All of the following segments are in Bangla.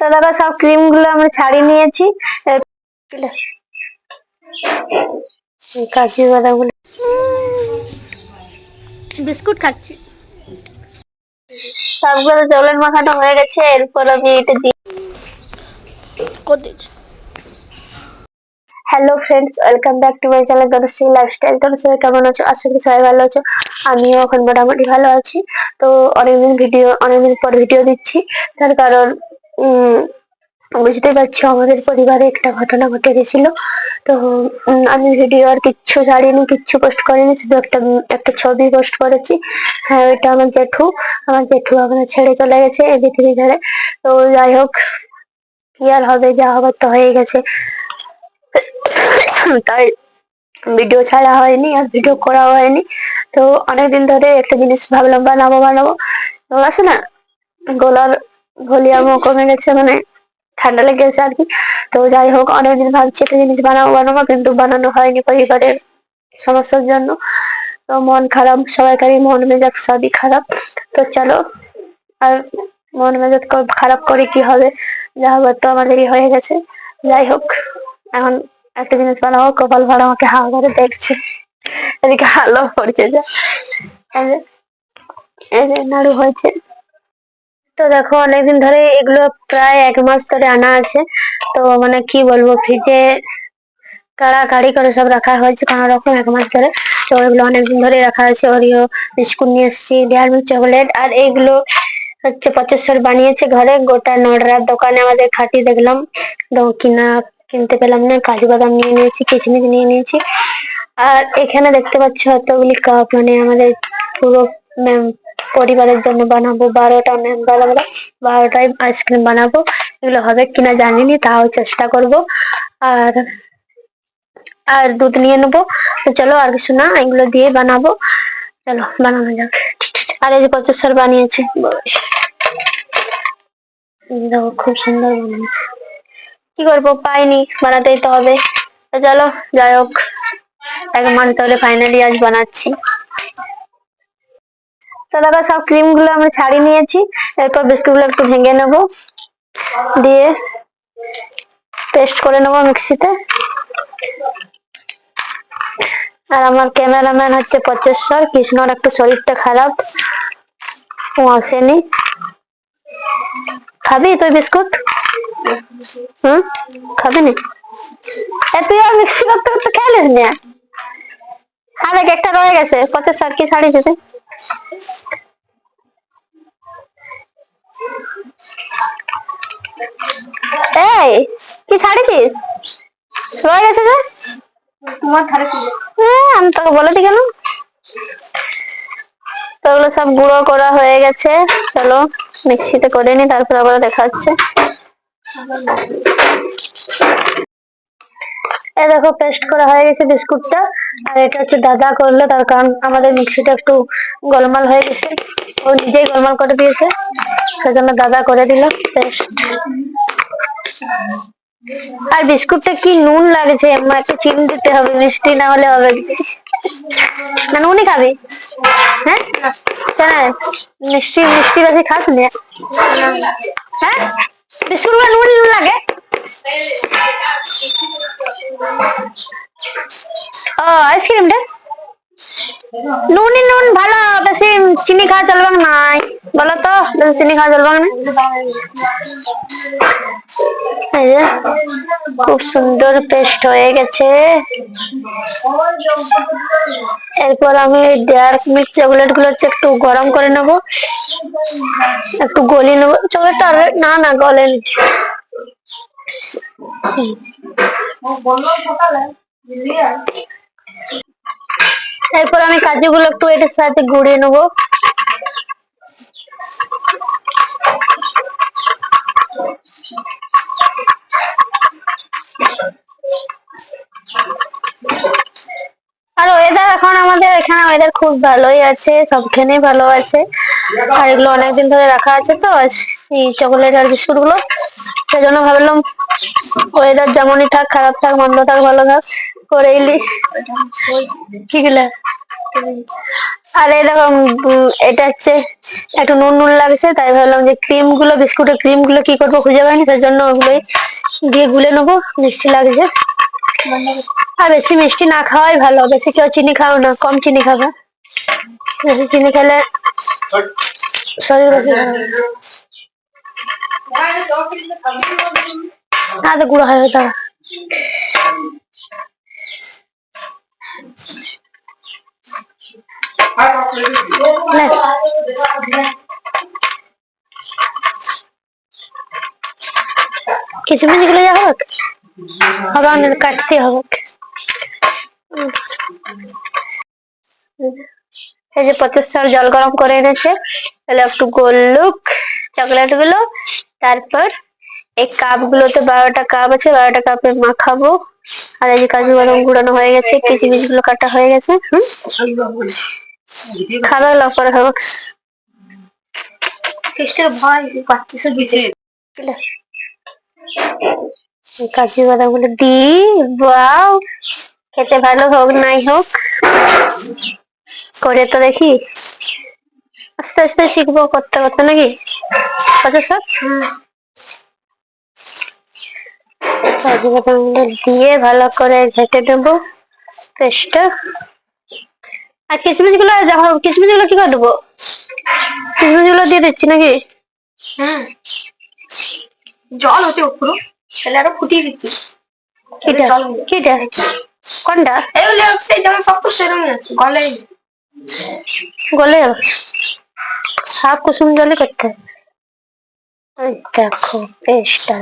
তো দাদা সব ক্রিমগুলো আমরা ছাড়িয়ে নিয়েছি। কাশি বাদামগুলো বিস্কুট খাচ্ছি। সবগুলো জলের মাখানো হয়ে গেছে এরপর আমি এটা দিই করতেছি hello friends welcome back to my channel Tanushree lifestyle সবাই কেমন আছো? আশা করি সবাই ভালো আছো। আমিও এখন মোটামুটি ভালো আছি। তো অনেকদিন ভিডিও অনেকদিন পর ভিডিও দিচ্ছি। তার কারণ উম, বুঝতেই পারছ আমাদের পরিবারে একটা ঘটনা ঘটে গেছিল। তো আমি ভিডিও আর কিচ্ছু ছাড়িনি কিচ্ছু পোস্ট করিনি শুধু একটা একটা ছবি পোস্ট করেছি। হ্যাঁ ওইটা আমার জেঠু আমার জেঠু আমাদের ছেড়ে চলে গেছে এই পৃথিবী ধরে তো যাই হোক কি আর হবে যা হবার তো হয়ে গেছে। তাই ভিডিও ছাড়া হয়নি আর ভিডিও করা হয়নি। তো অনেকদিন ধরে একটা জিনিস ভাবলাম বানাবো বানাবো। আছে না গলার ভলিউমও কমে গেছে মানে ঠান্ডা লেগে গেছে আর কি। তো যাই হোক, অনেকদিন ভাবছি একটা জিনিস বানাবো বানাবো, কিন্তু বানানো হয়নি পরিবারের সমস্যার জন্য। তো মন খারাপ, সবাইকারই মন মেজাজ সবই খারাপ। তো চলো, আর মন মেজাজ খারাপ করে কি হবে? যা হবার তো আমাদেরই হয়ে গেছে। যাই হোক, এখন একটা জিনিস বানাবো, কপাল ভাড়া আমাকে হা করে দেখছে। এদিকে হালো পড়ছে যা, এই যে নাড়ু হয়েছে। তো দেখো অনেকদিন ধরে এগুলো প্রায় এক মাস ধরে আনা আছে। তো মানে কি বলব ফ্রিজে কাড়াকাড়ি করে সব রাখা হয়েছে কোনো রকম এক মাস ধরে। তো এগুলো অনেকদিন ধরে রাখা আছে। ওরিও বিস্কুট নিয়ে এসেছি ডেয়ার মিল্ক চকলেট আর এইগুলো হচ্ছে পঁচাত্তর বানিয়েছে ঘরে। গোটা নড়রার দোকানে আমাদের খাটি দেখলাম। তো কিনা, কিনতে পেলাম না, কাজু বাদাম নিয়ে নিয়েছি, কিচমিচ নিয়ে নিয়েছি। আর এখানে দেখতে পাচ্ছ এতগুলি কাপ মানে আমাদের পুরো পরিবারের জন্য বানাবো, বারোটা মেম্বার আমরা বারোটাই আইসক্রিম বানাবো, এগুলো হবে কিনা জানিনি, তাও চেষ্টা করব। আর আর দুধ নিয়ে নেব। চলো আর কিছু না, এগুলো দিয়ে বানাবো। চলো, বানানো যাক। আর এই যে পঁচাত্তর বানিয়েছে। দেখো, খুব সুন্দর বানিয়েছে। কি করব, পাইনি, বানাতেই তো হবে। চলো, যাই হোক। এক মাস ধরে ফাইনালি আজ বানাচ্ছি। তো দাদা, সব ক্রিমগুলো আমরা ছাড়িয়ে নিয়েছি। এরপর বিস্কুটগুলো একটু ভেঙে নেব। দিয়ে পেস্ট করে নেব মিক্সিতে। আর আমার ক্যামেরাম্যান হচ্ছে পঁচেশ্বর কৃষ্ণর একটু শরীরটা খারাপ। ও আসেনি। খাবি তুই বিস্কুট হুম? খাবি নি তুই আর মিক্সি করতে করতে খেলিস না? আর একটা রয়ে গেছে। পঁচাত্তর কি শাড়ি যেতে এই কি ছাড়িছিস রয়ে গেছে যে? তোমার ধারে আমি তোকে বলে দি কেন? তো ওগুলো সব গুঁড়ো করা হয়ে গেছে। চলো মিক্সিতে করে নি তারপর আবার দেখা হচ্ছে এই দেখো পেস্ট করা হয়ে গেছে বিস্কুটটা। আর এটা হচ্ছে দাদা করল, তার কারণ আমাদের মিক্সিটা একটু গোলমাল হয়ে গেছে। ও নিজেই গোলমাল করে দিয়েছে। সেজন্য দাদা করে দিল পেস্ট আর বিস্কুটটা কি নুন লাগছে মা একটু চিনি দিতে হবে, মিষ্টি না হলে হবে? না নুনই খাবি? হ্যাঁ? মিষ্টি মিষ্টি বেশি খাস না? হ্যাঁ? বিস্কুট নুন নুন লাগে। ও আইসক্রিমটা নুনই নুন ভালো, বেশি চিনি খাওয়া চলবে না বলো তো, বেশি চিনি খাওয়া চলবে না? খুব সুন্দর পেস্ট হয়ে গেছে। এরপর আমি ডার্ক মিল্ক চকলেটগুলো একটু গরম করে নেব। একটু গলিয়ে নেব। চকলেটটা না না, গলেনি। এরপর আমি কাজুগুলো একটু এটার সাথে গুঁড়িয়ে নেব। আর ওয়েদার এখন আমাদের এখানে ওয়েদার খুব ভালোই আছে, সবখানেই ভালো আছে। আর এগুলো অনেকদিন ধরে রাখা আছে তো, এই চকলেট আর বিস্কুটগুলো সেজন্য ভাবলাম ওয়েদার যেমনই থাক খারাপ থাক মন্দ থাক ভালো থাক করে কি গুলা আর এরকম উম, এটা হচ্ছে একটু নুন নুন লাগছে তাই ভাবলাম যে ক্রিমগুলো বিস্কুটের ক্রিমগুলো কি করব খুঁজে পাইনি তার জন্য ওগুলোই দিয়ে গুলে নেব মিষ্টি লাগছে আর বেশি মিষ্টি না খাওয়াই ভালো বেশি কেউ চিনি খাও না কম চিনি খাবে বেশি চিনি খেলে শরীর বেশি। না তো গুঁড়ো হয়ে দাঁড়া। কিচমিচগুলো যা হোক আবার অনেক কাটতে হবে। এই যে পঁচাত্তর জল গরম করে এনেছে। তাহলে একটু গোল্লুক চকলেটগুলো তারপর এই কাপ গুলোতে বারোটা কাপ আছে, বারোটা কাপে মাখাবো। আর এই যে কাজু বাদাম গুঁড়ানো হয়ে গেছে কিচমিচগুলো কাটা হয়ে গেছে খাবে লাভ করে খাব। কাজু বাদামগুলো দি বাও খেতে ভালো হোক, নাই হোক। করে তো দেখি। আস্তে আস্তে শিখব, করতে করতে নাকি? কত সব দিয়ে ভালো করে ঘেটে দেবো পেস্টটা আর কিচমিচগুলো যখন কিচমিচগুলো কি করে দেবো? কিচমিচগুলো দিয়ে দিচ্ছি নাকি? হুম। জল হতে উপরো তাহলে আরও ফুটিয়ে দিচ্ছি। কিটা। কোনটা? এগুলো সেই যেমন সব তো সেরকমই আছে গলে। গলে হাফ কুসুম জলে করতে দেখো পেস্টটা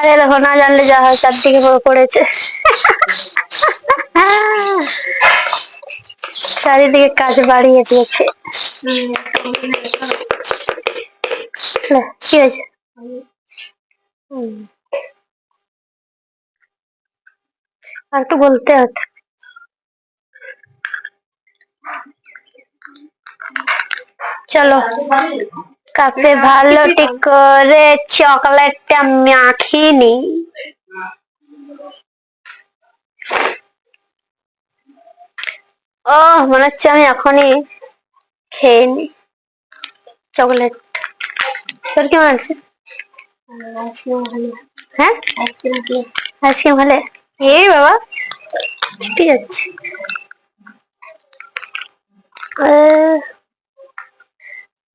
আরে দেখো না জানলে যা হয় চারদিকে পড়েছে। চারিদিকে কাজ বাড়িয়ে দিয়েছে। কি হয়েছে? আর একটু বলতে হতো। চলো। কাপে ভালো ঠিক করে চকলেটটা মাখিয়ে নি। ও মনে হচ্ছে আমি এখনই খেয়ে নি চকলেট। তোর কেমন আছে হ্যাঁ? আইসক্রিম হলে এই বাবা ঠিক আছে আহ,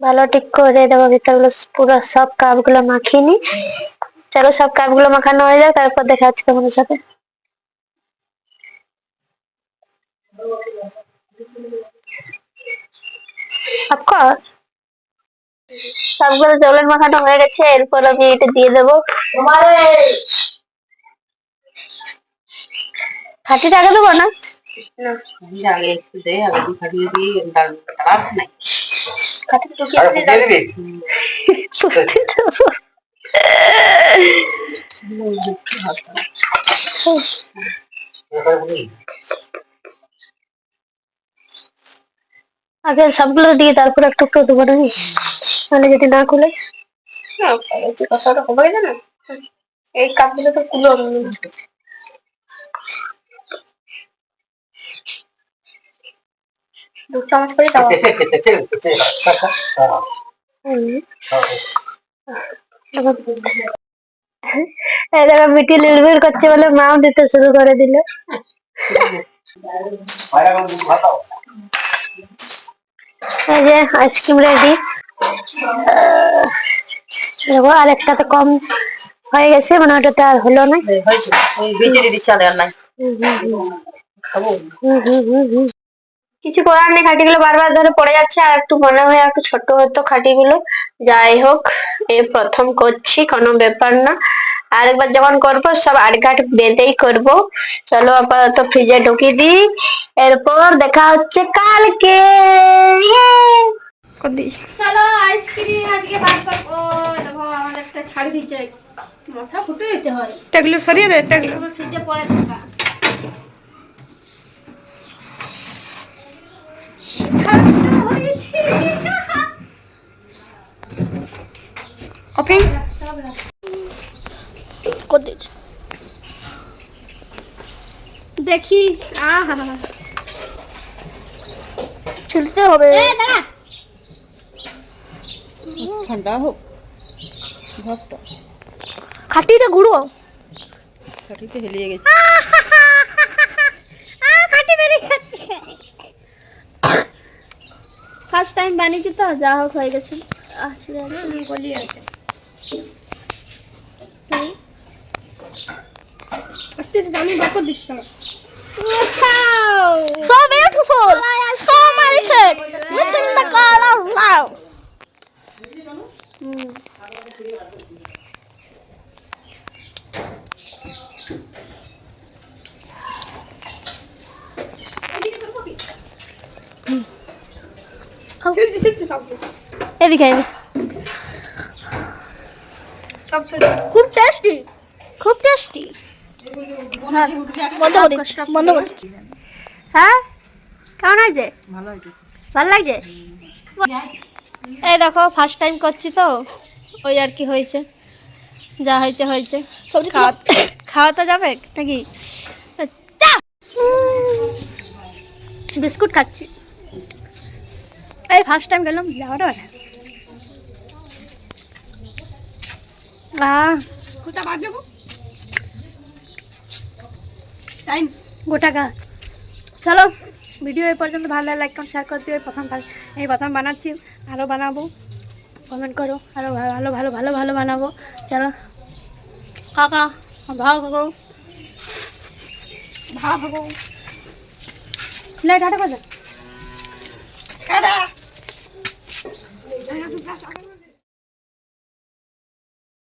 ভালো ঠিক করে দেবো ভিতরগুলো পুরো সব কাপগুলো মাখিয়ে নি চলো সব কাপগুলো মাখানো হয়ে যায় তারপর দেখা যাচ্ছে তোমাদের সাথে। সবগুলো চকলেট মাখানো হয়ে গেছে, এরপর আমি এটা দিয়ে দেবো। খাঁটিটা আগে দেবো না? আগে সবগুলো দিয়ে তারপর একটু একটু দেবো নাকি? তাহলে যদি না খুলে? কথাটা হবে না এই কাপগুলো তো কুলো। দু চামচ করে দাও। দেখো মিটি লিলবিল করছে বলে মাও দিতে শুরু করে দিল। যে আইসক্রিম রেডি দেখো আর একটা তো কম হয়ে গেছে মানে ওটাতে আর হলো না। হয়েছে ওই আর নাই। হুম, হুম, হুম, হুম। কিছু করার নেই খাটিগুলো বারবার ধরে পড়ে যাচ্ছে আর একটু মনে হয় একটু ছোট হতো খাটিগুলো। যাই হোক এ প্রথম করছি কোনো ব্যাপার না। আরেকবার যখন করব সব আটঘাট বেঁধেই করব। চলো আপাতত ফ্রিজে ঢুকিয়ে দিই। এরপর দেখা হচ্ছে কালকে। চলো আইসক্রিম আজকে বার করব দেখো আমার একটা ছাড়ি দিচ্ছে মাথা ফুটে দিতে হয়। টাকলু সরিয়ে দে পুরো ফ্রিজে পড়ে থাকা। দিয়েছে দেখি। ছিলতে হবে ঠান্ডা হোক। ভাতটা খাটিতে গুঁড়ো। কাঠিতে হেলিয়ে গেছে। ফার্স্ট টাইম বানিয়েছি তো যা হোক হয়ে গেছে। আসলে গলিয়ে আছে আস্তে আমি বাকর দিচ্ছি আমার So beautiful. So delicate. Missing the color ছেড়েছি সব। এদিকে এদিকে। সব ছেড়ে খুব টেস্টি খুব টেস্টি বন্ধ করি হ্যাঁ? কেমন আছে ভালো হয়েছে। ভালো লাগছে? এই দেখো ফার্স্ট টাইম করছি তো ওই আর কি হয়েছে। যা হয়েছে হয়েছে। সবজি খাওয়া খাওয়া তো যাবে নাকি? বিস্কুট খাচ্ছি। এই ফার্স্ট টাইম গেলাম যাওয়াটা আহ। কোথা বাদ দেবো টাইম গোটা গা। চলো ভিডিও এই পর্যন্ত ভালো লাগে লাইক কমেন্ট শেয়ার করে দিও। প্রথম এই প্রথম বানাচ্ছি। আরও বানাবো। কমেন্ট করো। আরও ভালো ভালো ভালো ভালো বানাবো। চলো। কাকা ভাও কাকু ভাব হব লাইট হাঁটা কথা টাটা।